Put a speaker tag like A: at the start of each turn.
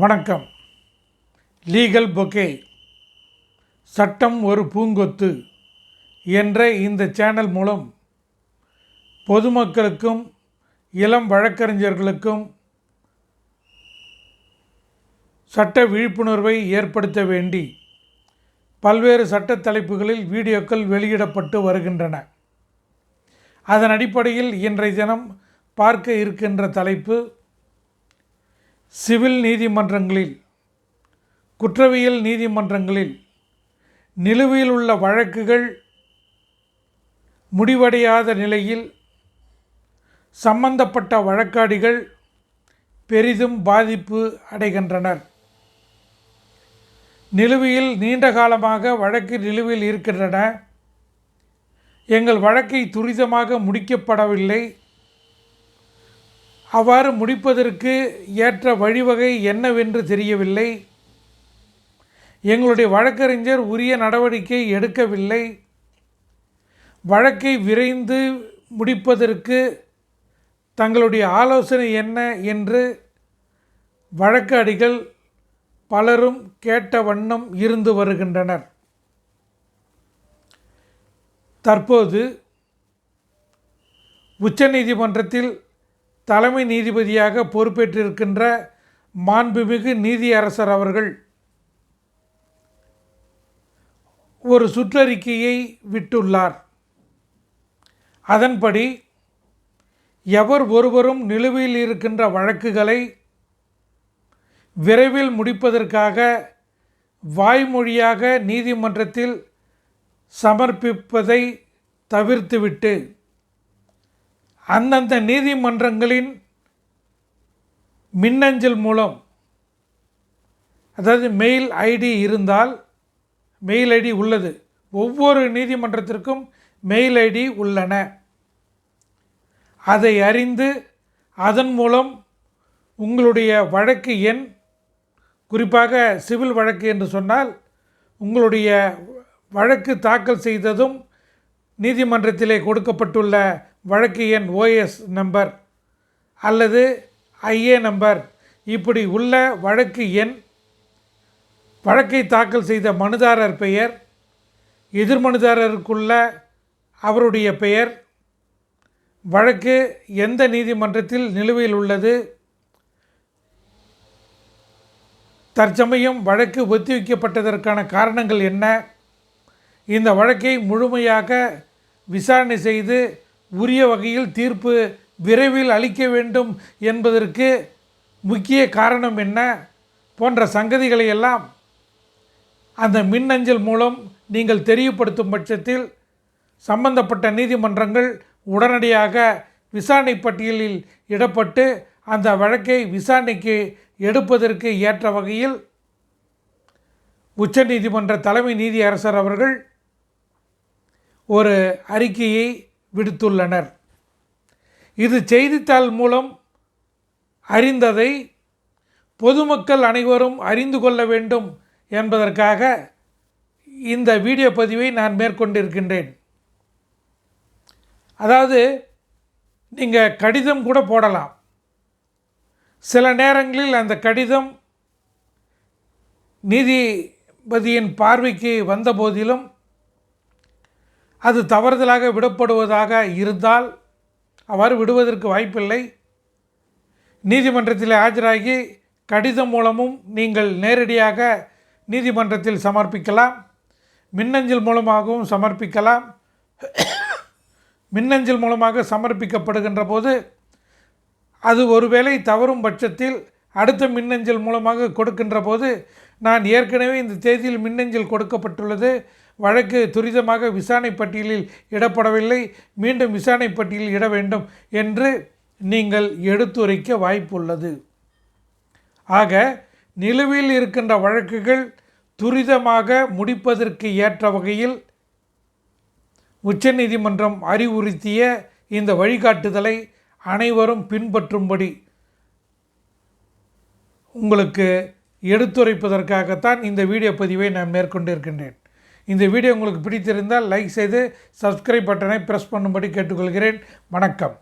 A: வணக்கம். Legal bouquet சட்டம் ஒரு பூங்கொத்து என்ற இந்த சேனல் மூலம் பொதுமக்களுக்கும் இளம் வழக்கறிஞர்களுக்கும் சட்ட விழிப்புணர்வை ஏற்படுத்த வேண்டி பல்வேறு சட்ட தலைப்புகளில் வீடியோக்கள் வெளியிடப்பட்டு வருகின்றன. அதன் அடிப்படையில் இன்றைய தினம் பார்க்க இருக்கின்ற தலைப்பு சிவில் நீதிமன்றங்களில் குற்றவியல் நீதிமன்றங்களில் நிலுவையில் உள்ள வழக்குகள் முடிவடையாத நிலையில் சம்பந்தப்பட்ட வழக்காடிகள் பெரிதும் பாதிப்பு அடைகின்றனர். நிலுவையில் நீண்ட காலமாக வழக்கு நிலுவையில் இருக்கின்றன. எங்கள் வழக்கை துரிதமாக முடிக்கப்படவில்லை. அவ்வாறு முடிப்பதற்கு ஏற்ற வழிவகை என்னவென்று தெரியவில்லை. எங்களுடைய வழக்கறிஞர் உரிய நடவடிக்கை எடுக்கவில்லை. வழக்கை விரைந்து முடிப்பதற்கு தங்களுடைய ஆலோசனை என்ன என்று வழக்கு அடிகள் பலரும் கேட்ட வண்ணம் இருந்து வருகின்றனர். தற்போது உச்சநீதிமன்றத்தில் தலைமை நீதிபதியாக பொறுப்பேற்றிருக்கின்ற மாண்புமிகு நீதியரசர் அவர்கள் ஒரு சுற்றறிக்கையை விட்டுள்ளார். அதன்படி எவர் ஒருவரும் நிலுவையில் இருக்கின்ற வழக்குகளை விரைவில் முடிப்பதற்காக வாய்மொழியாக நீதிமன்றத்தில் சமர்ப்பிப்பதை தவிர்த்துவிட்டு அந்தந்த நீதிமன்றங்களின் மின்னஞ்சல் மூலம் அதாவது மெயில் ஐடி இருந்தால் மெயில் ஐடி உள்ளது. ஒவ்வொரு நீதிமன்றத்திற்கும் மெயில் ஐடி உள்ளன. அதை அறிந்து அதன் மூலம் உங்களுடைய வழக்கு எண் குறிப்பாக சிவில் வழக்கு என்று சொன்னால் உங்களுடைய வழக்கு தாக்கல் செய்ததும் நீதிமன்றத்திலே கொடுக்கப்பட்டுள்ள வழக்கு எண் ஓஎஸ் நம்பர் அல்லது ஐஏ நம்பர் இப்படி உள்ள வழக்கு எண் வழக்கை தாக்கல் செய்த மனுதாரர் பெயர் எதிர்மனுதாரருக்குள்ள அவருடைய பெயர் வழக்கு எந்த நீதிமன்றத்தில் நிலுவையில் உள்ளது தற்சமயம் வழக்கு ஒத்திவைக்கப்பட்டதற்கான காரணங்கள் என்ன இந்த வழக்கை முழுமையாக விசாரணை செய்து உரிய வகையில் தீர்ப்பு விரைவில் அளிக்க வேண்டும் என்பதற்கு முக்கிய காரணம் என்ன போன்ற சங்கதிகளை எல்லாம் அந்த மின்னஞ்சல் மூலம் நீங்கள் தெரியப்படுத்தும் பட்சத்தில் சம்பந்தப்பட்ட நீதிமன்றங்கள் உடனடியாக விசாரணை பட்டியலில் இடப்பட்டு அந்த வழக்கை விசாரணைக்கு எடுப்பதற்கு ஏற்ற வகையில் உச்சநீதிமன்ற தலைமை நீதியரசர் அவர்கள் ஒரு அறிக்கையை விடுத்துள்ளனர். இது செய்தித்தாள் மூலம் அறிந்ததை பொதுமக்கள் அனைவரும் அறிந்து கொள்ள வேண்டும் என்பதற்காக இந்த வீடியோ பதிவை நான் மேற்கொண்டிருக்கின்றேன். அதாவது நீங்கள் கடிதம் கூட போடலாம். சில நேரங்களில் அந்த கடிதம் நீதிபதியின் பார்வைக்கு வந்த போதிலும் அது தவறுதலாக விடப்படுவதாக இருந்தால் அவ்வாறு விடுவதற்கு வாய்ப்பில்லை. நீதிமன்றத்தில் ஆஜராகி கடிதம் மூலமும் நீங்கள் நேரடியாக நீதிமன்றத்தில் சமர்ப்பிக்கலாம். மின்னஞ்சல் மூலமாகவும் சமர்ப்பிக்கலாம். மின்னஞ்சல் மூலமாக சமர்ப்பிக்கப்படுகின்ற போது அது ஒருவேளை தவறும் பட்சத்தில் அடுத்த மின்னஞ்சல் மூலமாக கொடுக்கின்ற போது நான் ஏற்கனவே இந்த தேதியில் மின்னஞ்சல் கொடுக்கப்பட்டுள்ளது. வழக்கு துரிதமாக விசாரணை பட்டியலில் இடப்படவில்லை. மீண்டும் விசாரணை பட்டியலில் இட வேண்டும் என்று நீங்கள் எடுத்துரைக்க வாய்ப்புள்ளது. ஆக நிலுவையில் இருக்கின்ற வழக்குகள் துரிதமாக முடிப்பதற்கு ஏற்ற வகையில் உச்சநீதிமன்றம் அறிவுறுத்திய இந்த வழிகாட்டுதலை அனைவரும் பின்பற்றும்படி உங்களுக்கு எடுத்துரைப்பதற்காகத்தான் இந்த வீடியோ பதிவை நான் மேற்கொண்டிருக்கின்றேன். இந்த வீடியோ உங்களுக்கு பிடித்திருந்தால் லைக் செய்து சப்ஸ்கிரைப் பட்டனை ப்ரெஸ் பண்ணும்படி கேட்டுக்கொள்கிறேன். வணக்கம்.